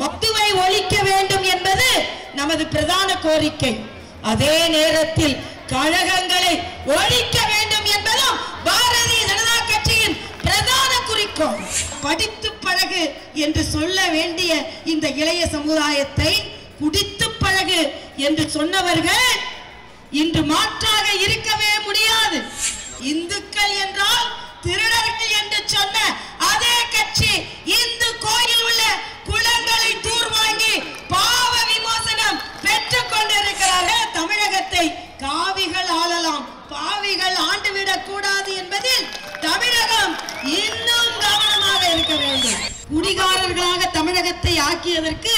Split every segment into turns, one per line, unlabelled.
மத்துவை ஒழிக்க வேண்டும் என்பது நமது பிரதான கோரிக்கை. அதே நேரத்தில் கழகங்களை ஒழிக்க வேண்டும் என்பதும் பாரதிய ஜனதா கட்சியின் பிரதான குறிக்கோள். படித்து பழகு என்று சொல்ல வேண்டிய இந்த இளைய சமுதாயத்தை குடித்து பழகு என்று சொன்னவர்கள் இன்று மாற்றாக இருக்கவே முடியாது. இந்துக்கள் என்றால் திருடர்கள் என்று சொன்ன அதே கட்சி இந்து கோயில் உள்ள ஆண்டுவிடக் கூடாது என்பதில் தமிழகம் இன்னும் கவனமாக இருக்க வேண்டும். குடிகாரர்களாக தமிழகத்தை ஆக்கியதற்கு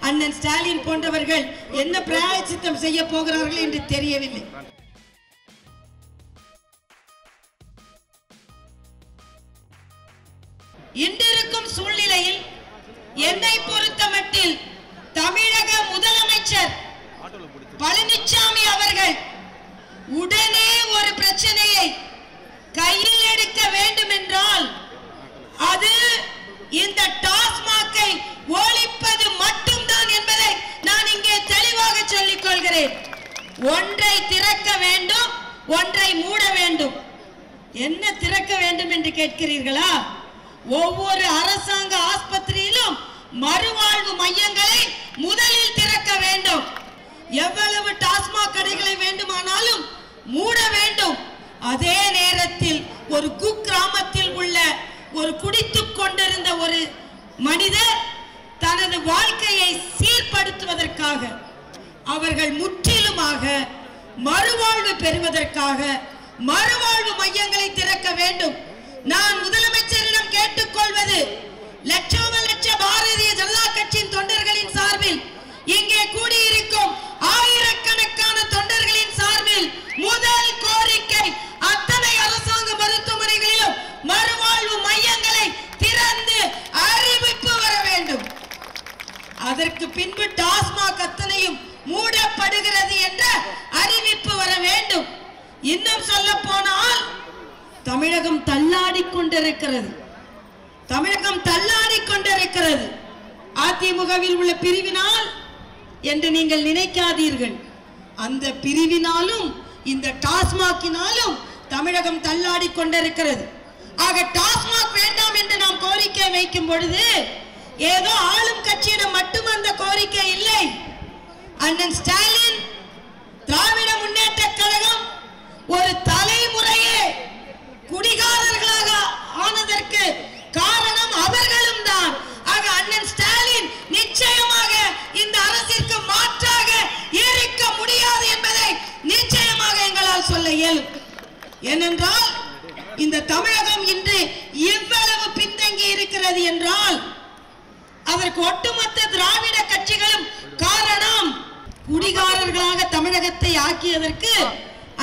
அண்ணன் ஸ்டாலின் போன்றவர்கள் என்ன பிராயச்சித்தம் செய்ய போகிறார்கள் என்று தெரியவில்லை. இன்றிருக்கும் சூழ்நிலையில் என்னை பொறுத்த மட்டில் தமிழக முதலமைச்சர் பழனிசாமி அவர்கள் உடனே ஒரு பிரச்சனையை கையில் எடுக்க வேண்டும் என்றால் அது இந்த டாஸ்மாக்கை ஒழிப்பது மட்டும்தான் என்பதை நான் இங்கே தெளிவாக சொல்லிக் கொள்கிறேன். ஒன்றை திறக்க வேண்டும் ஒன்றை மூட வேண்டும். என்ன திறக்க வேண்டும் என்று கேட்கிறீர்களா? ஒவ்வொரு அரசாங்க ஆஸ்பத்திரியிலும் மறுவாழ்வு மையங்களை முதலில் திறக்க வேண்டும். எவ்வளவு டாஸ்மாக் கடைகளை வேண்டுமானாலும் மூட வேண்டும். அதே நேரத்தில் ஒரு குக்கிராமத்தில் உள்ள ஒரு குடித்துக் கொண்டிருந்த ஒரு மனிதர் தனது வாழ்க்கையை சீர்படுத்துவதற்காக அவர்கள் முற்றிலுமாக மறுவாழ்வு பெறுவதற்காக மறுவாழ்வு மையங்களை திறக்க வேண்டும். நான் முதலமைச்சரிடம் கேட்டுக்கொள்வது லட்சம் அதற்கு பின்பு டாஸ்மாக் அத்தனையும் மூடப்படுகிறது என்ற அறிவிப்பு வர வேண்டும். இன்னும் சொல்ல போனால் தமிழகம் தள்ளாடி கொண்டிருக்கிறது. தமிழகம் தள்ளாடி கொண்டிருக்கிறது. அதிமுகவில் உள்ள பிரிவினால் என்று நீங்கள் நினைக்காதீர்கள். அந்த பிரிவினாலும் இந்த டாஸ்மாக்கினாலும் தமிழகம் தள்ளாடி கொண்டிருக்கிறது. ஆக டாஸ்மாக் வேண்டாம் என்று நாம் கோரிக்கை வைக்கும் பொழுது ஏதோ ஆளும் கட்சியிடம் மட்டும் அந்த கோரிக்கை இல்லை. அண்ணன் ஸ்டாலின் திராவிட முன்னேற்ற கழகம் ஒரு தலைமுறையே குடிகாரர்களாக ஆனதற்கு காரணம் அவர்களும் தான். ஆக அண்ணன் ஸ்டாலின் நிச்சயமாக இந்த அரசிற்கு மாற்றாக இருக்க முடியாது என்பதை நிச்சயமாக எங்களால் சொல்ல இயலும். ஏனென்றால் இந்த தமிழகம் இன்று எவ்வளவு பின்தங்கி இருக்கிறது என்றால் அதற்கு ஒட்டுமொத்த திராவிட கட்சிகளும் காரணம் குடிகாரர்களாக தமிழகத்தை ஆக்கியதற்கு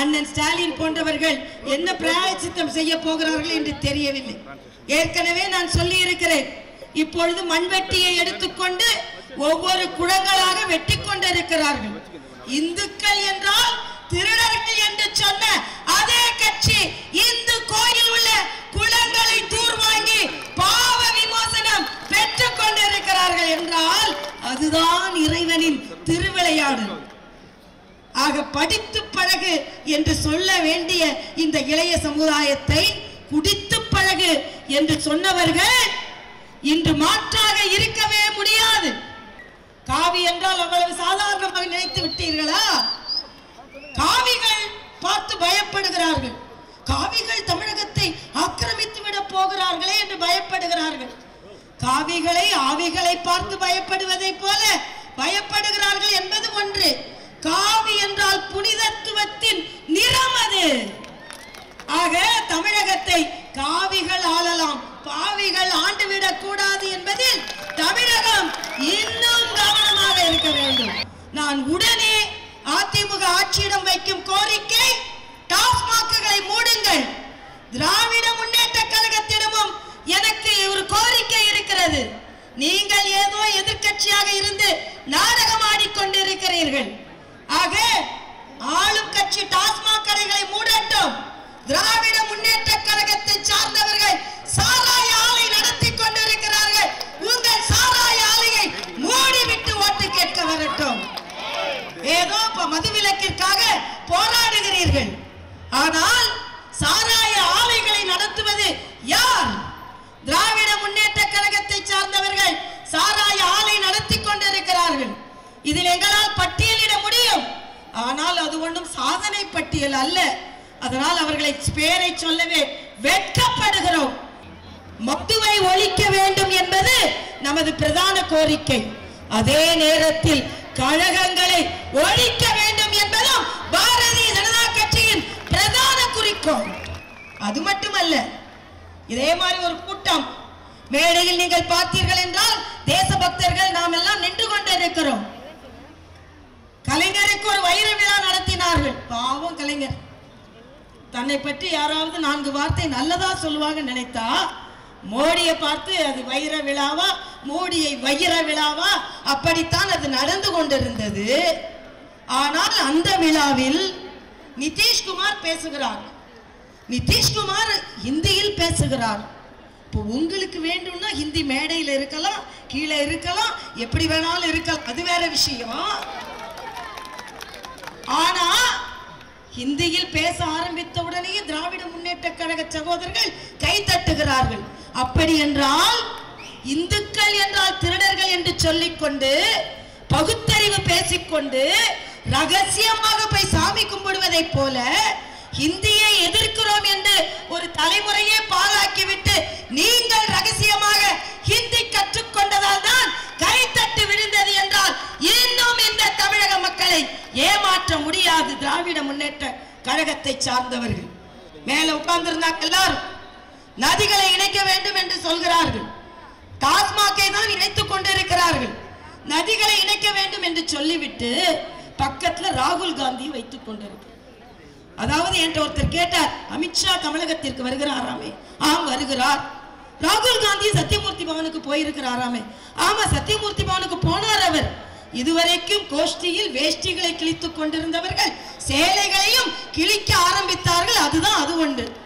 அண்ணன் ஸ்டாலின் போன்றவர்கள் என்ன பிராயச்சித்தம் செய்ய போகிறார்கள் என்று தெரியவில்லை. ஏற்கனவே நான் சொல்லி இருக்கிறேன் இப்பொழுது மண்வெட்டியை எடுத்துக்கொண்டு ஒவ்வொரு குளங்களாக வெட்டி கொண்டிருக்கிறார்கள். இந்துக்கள் என்றால் திருடர்கள் என்று சொன்ன அதே கட்சி அதுதான் இறைவனின் திருவிளையாடல். ஆக படித்து பழகு என்று சொல்ல வேண்டிய இந்த இளைய சமுதாயத்தை குடித்து பழகு என்று சொன்னவர்கள் இன்று மாற்றாக இருக்கவே முடியாது. காவி என்றால் அவ்வளவு சாதாரணமாக நினைத்து விட்டீர்களா? காவிகள் பார்த்து பயப்படுகிறார்கள். காவிகள் தமிழகத்தை ஆக்கிரமித்து விட போகிறார்களே என்று பயப்படுகிறார்கள். காவிகளை ஆவிகளை பார்த்து பயப்படுவதை போல பயப்படுகிறார்கள் என்பது ஒன்று. காவி என்றால் புனிதத்துவத்தின் நிறம் அது. ஆக தமிழகத்தை காவிகள் ஆளலாம். பாவிகள் ஆண்டுவிடக் கூடாது என்பதில் தமிழகம் இன்னும் கவனமாக இருக்க வேண்டும். நான் உடனே அதிமுக ஆட்சியிடம் வைக்கும் கோரிக்கை டாஸ்மாக்குகளை மூடுங்கள். திராவிட முன்னேற்ற கழகத்திடம் இருக்கிறது. நீங்கள் ஏதோ எதிர்க்கட்சியாக இருந்து நாடகம் ஆடிக்கொண்டிருக்கிறீர்கள். ஆக ஆளும் கட்சி டாஸ்மாக் கடைகளை மூடட்டும். திராவிட முன்னேற்ற கழகத்தை சார்ந்தவர்கள் இதில் எங்களால் பட்டியலிட முடியும். ஆனால் அது ஒன்றும் சாதனை பட்டியல் அல்ல. அதனால் அவர்களை பேரை சொல்லவே வெட்கப்படுகிறோம். மத்துவை ஒழிக்க வேண்டும் என்பது நமது பிரதான கோரிக்கை. அதே நேரத்தில் கழகங்களை ஒழிக்க வேண்டும் என்பதும் பாரதிய ஜனதா கட்சியின் பிரதான குறிக்கோள். அது மட்டுமல்ல இதே மாதிரி ஒரு கூட்டம் மேடையில் நீங்கள் பார்த்தீர்கள் என்றால் தேசபக்தர்கள் நாம் எல்லாம் நின்று கொண்டிருக்கிறோம். கலைஞருக்கு ஒரு வைர விழா நடத்தினார்கள். பாவம் கலைஞர். தன்னை பற்றி யாராவது நான்கு வார்த்தை நல்லதா சொல்லுவாங்க நினைத்தா மோடியை பார்த்து அது வைர விழாவா மோடியை வைர விழாவா அப்படித்தான் அது நடந்து கொண்டிருந்தது. ஆனால் அந்த விழாவில் நிதிஷ்குமார் பேசுகிறார். நிதிஷ்குமார் ஹிந்தியில் பேசுகிறார். இப்போ உங்களுக்கு வேண்டும்னா ஹிந்தி மேடையில் இருக்கலாம் கீழே இருக்கலாம் எப்படி வேணாலும் இருக்கலாம் அது வேற விஷயம். ஆனா ஹிந்தியில் பேச ஆரம்பித்த உடனேயே திராவிட முன்னேற்ற கழக சகோதரர்கள் கை தட்டுகிறார்கள். அப்படி என்றால் இந்துக்கள் என்றால் திருடர்கள் என்று சொல்லிக்கொண்டு பகுத்தறிவு பேசிக்கொண்டு ரகசியமாக போய் சாமி கும்பிடுவதைப் போல ஹிந்தியை எதிர்க்கிறோம் என்று ஒரு தலைமுறையே பாழாக்கிவிட்டு நீங்கள் ஏமாற்ற முடியாது திராவிட முன்னேற்ற கழகத்தை சார்ந்தவர்கள். மேல உட்கார்ந்திருந்தாங்க எல்லாரும் நதிகளை இணைக்க வேண்டும் என்று சொல்கிறார்கள். டாஸ்மாகை தான் இணைத்துக் கொண்டிருக்கிறார்கள். நதிகளை இணைக்க வேண்டும் என்று சொல்லிவிட்டு பக்கத்துல ராகுல் காந்தியை வைத்துக் கொண்டிருக்கிறார். அதாவது என்கிட்ட ஒருத்தர் கேட்டார் அமித்ஷா தமிழகத்திற்கு வருகிறாராமே? ஆம் வருகிறார். ராகுல் காந்தி சத்தியமூர்த்தி பவனுக்கு போயிருக்கிறாராமே? ஆமா சத்தியமூர்த்தி பவனுக்கு போனார் அவர். இதுவரைக்கும் கோஷ்டியில் வேஷ்டிகளை கிழித்துக் கொண்டிருந்தவர்கள் சேலைகளையும் கிழிக்க ஆரம்பித்தார்கள். அதுதான் அது ஒன்று.